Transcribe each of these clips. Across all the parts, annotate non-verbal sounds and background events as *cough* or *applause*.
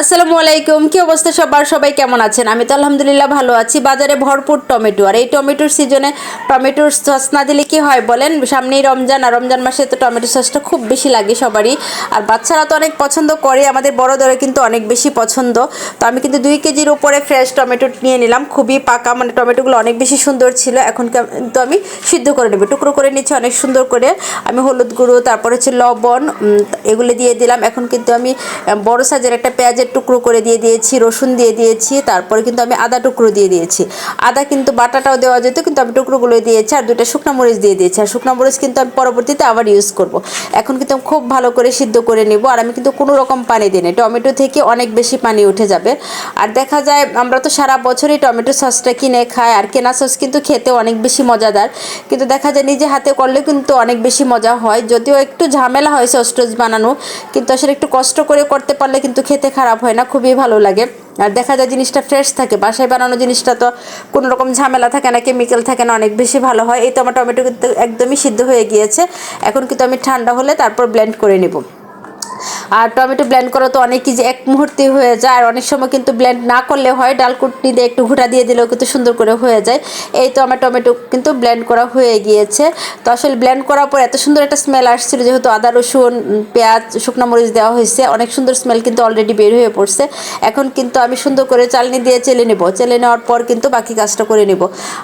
আসসালামু আলাইকুম, কি অবস্থা সবার? সবাই কেমন আছেন? আমি তো আলহামদুলিল্লাহ ভালো আছি। বাজারে ভরপুর টমেটো। আর এই টমেটোর সিজনে টমেটোর সস না দিলে কি হয় বলেন? সামনেই রমজান, আর রমজান মাসে তো টমেটো সসটা খুব বেশি লাগে সবারই। আর বাচ্চারা তো অনেক পছন্দ করে, আমাদের বড়োদেরও কিন্তু অনেক বেশি পছন্দ। তো আমি কিন্তু দুই কেজির উপরে ফ্রেশ টমেটো নিয়ে নিলাম। খুবই পাকা মানে টমেটোগুলো অনেক বেশি সুন্দর ছিল। এখন কিন্তু আমি সিদ্ধ করে নেব। টুকরো করে নিচ্ছি অনেক সুন্দর করে। আমি হলুদ গুঁড়ো, তারপর হচ্ছে লবণ এগুলো দিয়ে দিলাম। এখন কিন্তু আমি বড় সাইজের একটা পেঁয়াজের টুকরো করে দিয়ে দিয়েছি, রসুন দিয়ে দিয়েছি, তারপরে কিন্তু আমি আদা টুকরো দিয়ে দিয়েছি। আদা কিন্তু বাটাটাও দেওয়া যেত, কিন্তু আমি টুকরোগুলো দিয়েছি আর দুটো শুকনো মরিচ দিয়ে দিয়েছি। আর শুকনো মরিচ কিন্তু আমি পরবর্তীতে আবার ইউজ করব। এখন কিন্তু খুব ভালো করে সিদ্ধ করে নেব আর আমি কিন্তু কোনো রকম পানি দিই না টমেটো থেকে অনেক বেশি পানি উঠে যাবে। আর দেখা যায় আমরা তো সারা বছরই টমেটো সসটা কিনে খাই আর কেনা সস কিন্তু খেতে অনেক বেশি মজাদার। কিন্তু দেখা যায় নিজে হাতে করলে কিন্তু অনেক বেশি মজা হয়। যদিও একটু ঝামেলা হয় সস টস বানানো, কিন্তু আসলে একটু কষ্ট করে করতে পারলে কিন্তু খেতে খারাপ হয় না, খুবই ভালো লাগে। আর দেখা যায় জিনিসটা ফ্রেশ থাকে, বাসায় বানানো জিনিসটা তো কোনো রকম ঝামেলা থাকে না কেমিক্যাল থাকে না, অনেক বেশি ভালো হয়। এই তো আমার টমেটো কিন্তু একদমই সিদ্ধ হয়ে গিয়েছে। এখন কিন্তু আমি ঠান্ডা হলে তারপর ব্লেন্ড করে নেব। আর টমেটো ব্লেন্ড করা তো অনেক যে এক মুহূর্তে হয়ে যায়। আর অনেক সময় কিন্তু ব্লেন্ড না করলে হয়, ডাল কুটনি দিয়ে একটু ঘুটা দিয়ে দিলেও কিন্তু সুন্দর করে হয়ে যায়। এই তো আমার টমেটো কিন্তু ব্লেন্ড করা হয়ে গিয়েছে। তো আসলে ব্লেন্ড করার পর এত সুন্দর একটা স্মেল আসছিল, যেহেতু আদা, রসুন, পেঁয়াজ, শুকনো মরিচ দেওয়া হয়েছে। অনেক সুন্দর স্মেল কিন্তু অলরেডি বের হয়ে পড়ছে। এখন কিন্তু আমি সুন্দর করে চালনি দিয়ে চেলে নেব। চেলে নেওয়ার পর কিন্তু বাকি কাজটা করে নেব।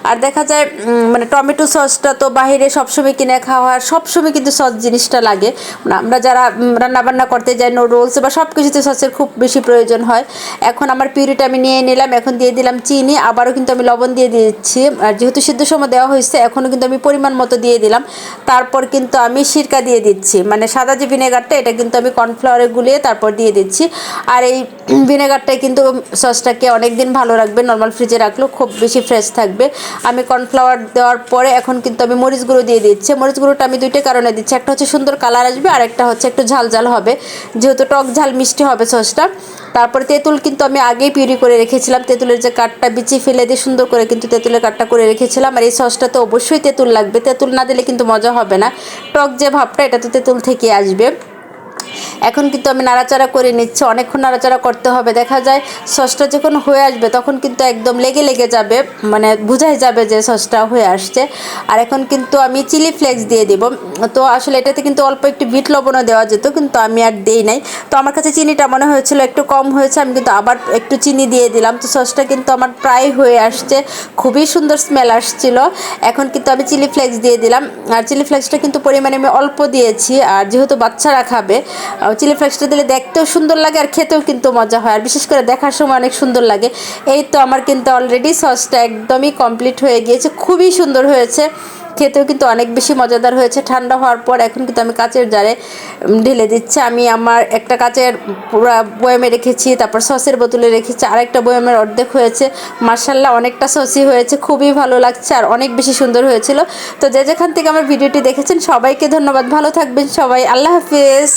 আর দেখা যায় মানে টমেটো সসটা তো বাইরে সবসময় কিনে খাওয়া আর সবসময় কিন্তু সস জিনিসটা লাগে। আমরা যারা রান্না বান্না করতে যাই রোলস বা সব কিছুতে সসের খুব বেশি প্রয়োজন হয়। এখন আমার পিউরিটা আমি নিয়ে নিলাম, এখন দিয়ে দিলাম চিনি, আবারও কিন্তু আমি লবণ দিয়ে দিচ্ছি। আর যেহেতু সিদ্ধ সময় দেওয়া হয়েছে, এখনও কিন্তু আমি পরিমাণ মতো দিয়ে দিলাম। তারপর কিন্তু আমি সিরকা দিয়ে দিচ্ছি। মানে সাদা যে ভিনেগারটা, এটা কিন্তু আমি কর্নফ্লাওয়ারে গুলিয়ে তারপর দিয়ে দিচ্ছি। আর এই *clears throat* ভিনেগারটাই কিন্তু সসটাকে অনেক দিন ভালো রাখবে নর্মাল ফ্রিজে রাখলেও খুব বেশি ফ্রেশ থাকবে। আমি কর্নফ্লাওয়ার দেওয়ার পরে এখন কিন্তু আমি মরিচ গুঁড়ো দিয়ে দিচ্ছি। মরিচ গুঁড়োটা আমি দুইটা কারণে দিচ্ছি। একটা হচ্ছে সুন্দর কালার আসবে আর একটা হচ্ছে একটু ঝাল ঝাল হবে। যেহেতু টক ঝাল মিষ্টি হবে সসটা, তারপরে তেঁতুল কিন্তু আমি আগেই পিউরি করে রেখেছিলাম। তেঁতুলের যে কাঠটা বিচি ফেলে দিয়ে সুন্দর করে কিন্তু তেঁতুলের কাঠটা করে রেখেছিলাম। আর এই সসটাতে অবশ্যই তেঁতুল লাগবে। তেঁতুল না দিলে কিন্তু মজা হবে না। টক যে ভাবটা, এটা তো তেঁতুল থেকে আসবে। এখন কিন্তু আমি নাড়াচাড়া করে নিচ্ছি, অনেকক্ষণ নাড়াচাড়া করতে হবে। দেখা যায় সসটা যখন হয়ে আসবে, তখন কিন্তু একদম লেগে লেগে যাবে মানে বোঝাই যাবে যে সসটা হয়ে আসছে। আর এখন কিন্তু আমি চিলি ফ্লেক্স দিয়ে দিব। তো আসলে এটাতে কিন্তু অল্প একটু বিট লবণও দেওয়া যেত, কিন্তু আমি আর দেই নাই। তো আমার কাছে চিনিটা মনে হয়েছিল একটু কম হয়েছে, আমি কিন্তু আবার একটু চিনি দিয়ে দিলাম। তো সসটা কিন্তু আমার প্রায় হয়ে আসছে, খুবই সুন্দর স্মেল আসছিল। এখন কিন্তু আমি চিলি ফ্লেক্স দিয়ে দিলাম। আর চিলি ফ্লেক্সটা কিন্তু পরিমাণে আমি অল্প দিয়েছি, আর যেহেতু বাচ্চারা খাবে চিলি ফ্লেক্সটা দিলে দেখতেও সুন্দর লাগে আর খেতেও কিন্তু মজা হয়। আর বিশেষ করে দেখার সময় অনেক সুন্দর লাগে। এই তো আমার কিন্তু অলরেডি সসটা একদমই কমপ্লিট হয়ে গিয়েছে। খুবই সুন্দর হয়েছে। খেতেও কিন্তু অনেক বেশি মজাদার হয়েছে। ঠান্ডা হওয়ার পর এখন কিন্তু আমি কাচের জারে ঢেলে দিচ্ছি। আমি আমার একটা কাচের পুরা বয়ামে রেখেছি, তারপর সসের বোতলে রেখেছি। আর একটা বয়ামের অর্ধেক হয়েছে। মার্শাল্লাহ অনেকটা সসই হয়েছে। খুবই ভালো লাগছে আর অনেক বেশি সুন্দর হয়েছিল। তো যে যেখান থেকে আমার ভিডিওটি দেখেছেন, সবাইকে ধন্যবাদ। ভালো থাকবেন সবাই। আল্লাহ হাফিজ।